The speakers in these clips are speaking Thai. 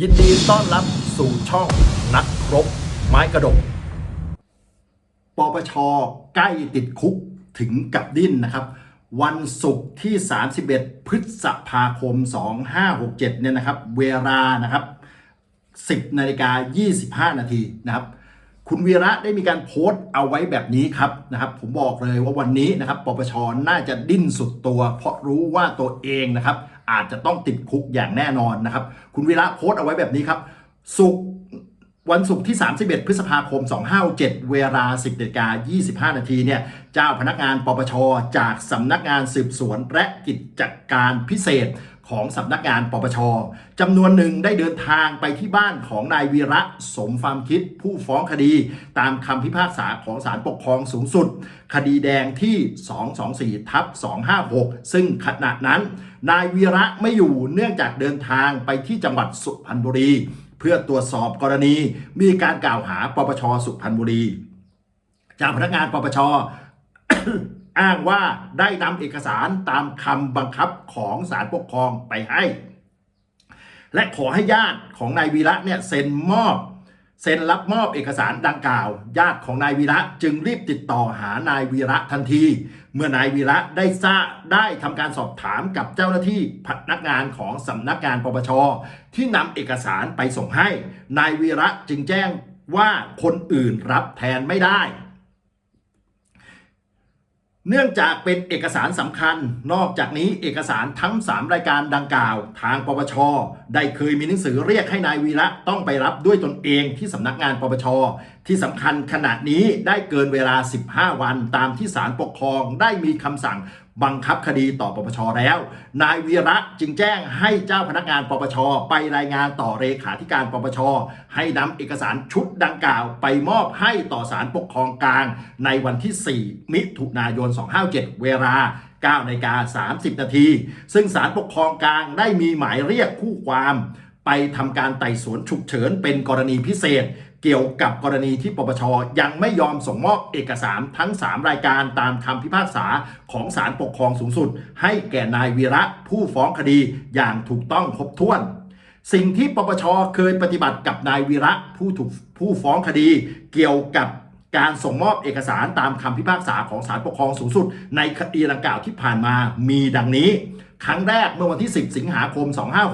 ยินดีต้อนรับสู่ช่องนักครบ ไม้กระดก ปปช ใกล้ติดคุกถึงกับดิ้นนะครับ วันศุกร์ที่ 31 พฤษภาคม 2567 เนี่ยนะครับ เวลานะครับ 10นาฬิกา25 นาทีนะครับ คุณวีระได้มีการโพสต์เอาไว้แบบนี้ครับนะครับ ผมบอกเลยว่าวันนี้นะครับ ปปช น่าจะดิ้นสุดตัว เพราะรู้ว่าตัวเองนะครับ อาจจะต้องติดคุกอย่างแน่นอนนะครับ คุณวีระโพสต์เอาไว้แบบนี้ครับ สุข วันศุกร์ที่ 31 พฤษภาคม 257เวลา 10นาฬิกา25 นาทีเนี่ย เจ้าพนักงานปปช จากสำนักงานสืบสวนและกิจการพิเศษของสำนักงานปปชจำนวนหนึ่งได้เดินทางไปที่บ้านของนายวีระสมความคิดผู้ฟ้องคดี ตามคำพิพากษาของศาลปกครองสูงสุด คดีแดงที่ 224ทับ256 ซึ่งขณะนั้น นายวีระไม่อยู่เนื่องจากเดินทางไปที่จังหวัดสุพรรณบุรี เพื่อตรวจสอบกรณี มีการกล่าวหาปปชสุพรรณบุรีจากพนักงานปปชอ้างว่าได้นำเอกสารตามคำบังคับของศาลปกครองไปให้ และขอให้ญาติของนายวีระเนี่ยเซ็นมอบ เซ็นรับมอบเอกสารดังกล่าว ญาติของนายวีระจึงรีบติดต่อหานายวีระทันที เมื่อนายวีระได้ทราบได้ทำการสอบถามกับเจ้าหน้าที่พนักงานของสำนักงานปปชที่นำเอกสารไปส่งให้ นายวีระจึงแจ้งว่าคนอื่นรับแทนไม่ได้ เนื่องจากเป็นเอกสารสำคัญ นอกจากนี้เอกสารทั้ง 3 รายการดังกล่าว ทางปปช ได้เคยมีหนังสือเรียกให้นายวีระต้องไปรับด้วยตนเองที่สำนักงานปปช ที่สำคัญขณะนี้ได้เกินเวลา 15 วันตามที่ศาลปกครองได้มีคำสั่ง บังคับคดีต่อปปชแล้ว นายวีระจึงแจ้งให้เจ้าพนักงานปปชไปรายงานต่อเลขาธิการปปชให้นำเอกสารชุดดังกล่าว ไปมอบให้ต่อศาลปกครองกลาง ในวันที่ 4 มิถุนายน 257 เวลา9นาฬิกา30 นาที ซึ่งศาลปกครองกลางได้มีหมายเรียกคู่ความ ไปทำการไต่สวนฉุกเฉินเป็นกรณีพิเศษ เกี่ยวกับกรณีที่ปปชยังไม่ยอมส่งมอบเอกสารทั้ง 3 รายการตามคำพิพากษาของศาลปกครองสูงสุด ให้แก่นายวีระผู้ฟ้องคดีอย่างถูกต้องครบถ้วน สิ่งที่ปปชเคยปฏิบัติกับนายวีระผู้ถูกผู้ฟ้องคดี เกี่ยวกับการส่งมอบเอกสารตามคำพิพากษาของศาลปกครองสูงสุด ในคดีดังกล่าวที่ผ่านมามีดังนี้ ครั้งแรกเมื่อวันที่ 10 สิงหาคม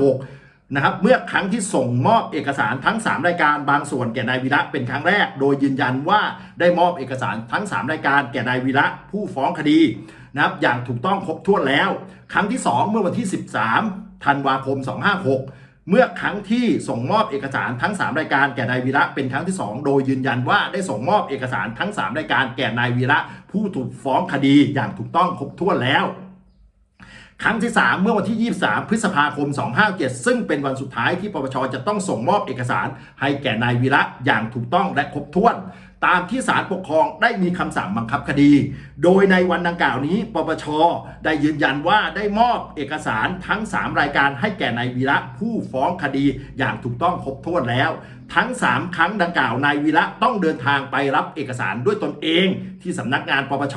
256 นะครับเมื่อครั้งที่ส่งมอบเอกสารทั้ง 3 รายการบางส่วนแก่นายวีระเป็นครั้งแรก โดยยืนยันว่าได้มอบเอกสารทั้ง 3 รายการแก่นายวีระผู้ฟ้องคดีนะครับอย่างถูกต้องครบถ้วนแล้ว ครั้งที่ 2 เมื่อวันที่ 13ธันวาคม 256 เมื่อครั้งที่ส่งมอบเอกสารทั้ง 3 รายการแก่นายวีระเป็นครั้งที่ 2 โดยยืนยันว่าได้ส่งมอบเอกสารทั้ง 3 รายการแก่นายวีระผู้ถูกฟ้องคดีอย่างถูกต้องครบถ้วนแล้ว ครั้งที่ 3 เมื่อวันที่ 23 พฤษภาคม 257 ซึ่งเป็นวันสุดท้ายที่ปปชจะต้องส่งมอบเอกสาร ให้แก่นายวีระอย่างถูกต้องและครบถ้วน ตามที่ศาลปกครองได้มีคำสั่งบังคับคดี โดยในวันดังกล่าวนี้ ปปชได้ยืนยันว่าได้มอบเอกสารทั้ง 3 รายการให้แก่นายวีระผู้ฟ้องคดีอย่างถูกต้องครบถ้วนแล้วทั้ง 3 ครั้งดังกล่าวนายวีระต้องเดินทางไปรับเอกสารด้วยตนเองที่สำนักงานปปช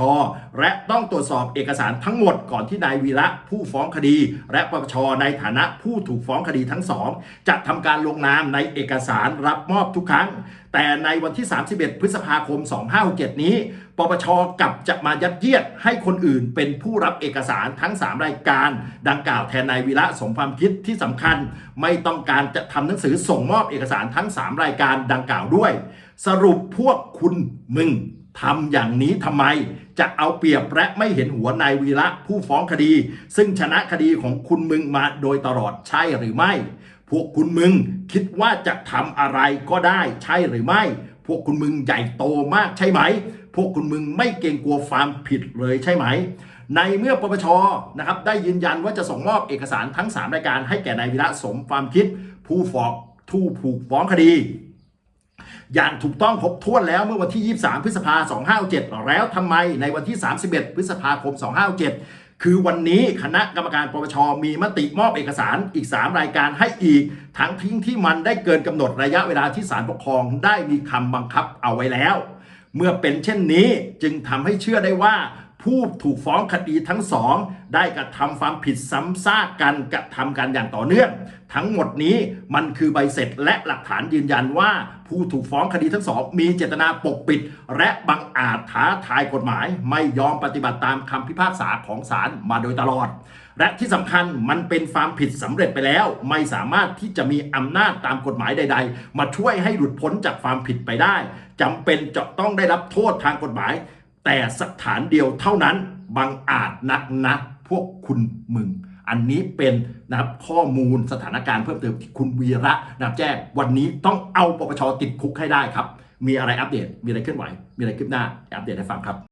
และต้องตรวจสอบเอกสารทั้งหมดก่อนที่นายวีระผู้ฟ้องคดี และปปช ในฐานะผู้ถูกฟ้องคดีทั้งสองจะทำการลงนามในเอกสารรับมอบทุกครั้ง แต่ในวันที่ 31 พฤษภาคม 2567 นี้ปปชกลับจะมายัดเยียดให้คนอื่นเป็นผู้รับเอกสารทั้ง 3 รายการ ดังกล่าวแทนนายวีระสมความคิดที่สำคัญ ไม่ต้องการจะทำหนังสือส่งมอบเอกสารทั้ง 3 รายการดังกล่าวด้วย สรุปพวกคุณมึงทำอย่างนี้ทำไม จะเอาเปรียบและไม่เห็นหัวนายวีระผู้ฟ้องคดี ซึ่งชนะคดีของคุณมึงมาโดยตลอดใช่หรือไม่ พวกคุณมึงคิดว่าจะทำอะไรก็ได้ใช่หรือไม่ พวกคุณมึงใหญ่โตมากใช่ไหม พวกคุณมึงไม่เกรงกลัวความผิดเลยใช่ไหม ในเมื่อปปชนะครับได้ยืนยันว่าจะส่งมอบเอกสารทั้ง 3 รายการให้แก่นายวีระสมความคิด ผู้ฟ้องผู้ผูกฟ้องคดี อย่างถูกต้องครบถ้วนแล้วเมื่อวันที่ 23 พฤษภาคม257 แล้วทำไมในวันที่ 31 พฤษภาคม 257คือวันนี้คณะกรรมการปปชมีมติมอบเอกสารอีก 3 รายการให้อีก ทั้งทิ้งที่มันได้เกินกำหนดระยะเวลาที่ศาลปกครองได้มีคำบังคับเอาไว้แล้ว เมื่อเป็นเช่นนี้จึงทำให้เชื่อได้ว่า ผู้ถูกฟ้องคดีทั้งสอง ได้กระทำความผิดซ้ำซากกันกระทำกันอย่างต่อเนื่อง ทั้งหมดนี้มันคือใบเสร็จและหลักฐานยืนยันว่า ผู้ถูกฟ้องคดีทั้งสอง มีเจตนาปกปิด และบังอาจท้าทายกฎหมาย ไม่ยอมปฏิบัติตามคำพิพากษาของศาลมาโดยตลอด และที่สำคัญมันเป็นความผิดสำเร็จไปแล้ว ไม่สามารถที่จะมีอำนาจตามกฎหมายใด ๆ มาช่วยให้หลุดพ้นจากความผิดไปได้จำเป็นจะต้องได้รับโทษทางกฎหมาย แต่สถานเดียวเท่านั้นบางอาจนักนะพวกคุณมึง อันนี้เป็นนะครับข้อมูลสถานการณ์เพิ่มเติมที่คุณวีระนะครับแจ้งวันนี้ต้องเอาปปชติดคุกให้ได้ครับ มีอะไรอัปเดต มีอะไรเคลื่อนไหว มีอะไรคืบหน้าอัปเดตให้ฟังครับ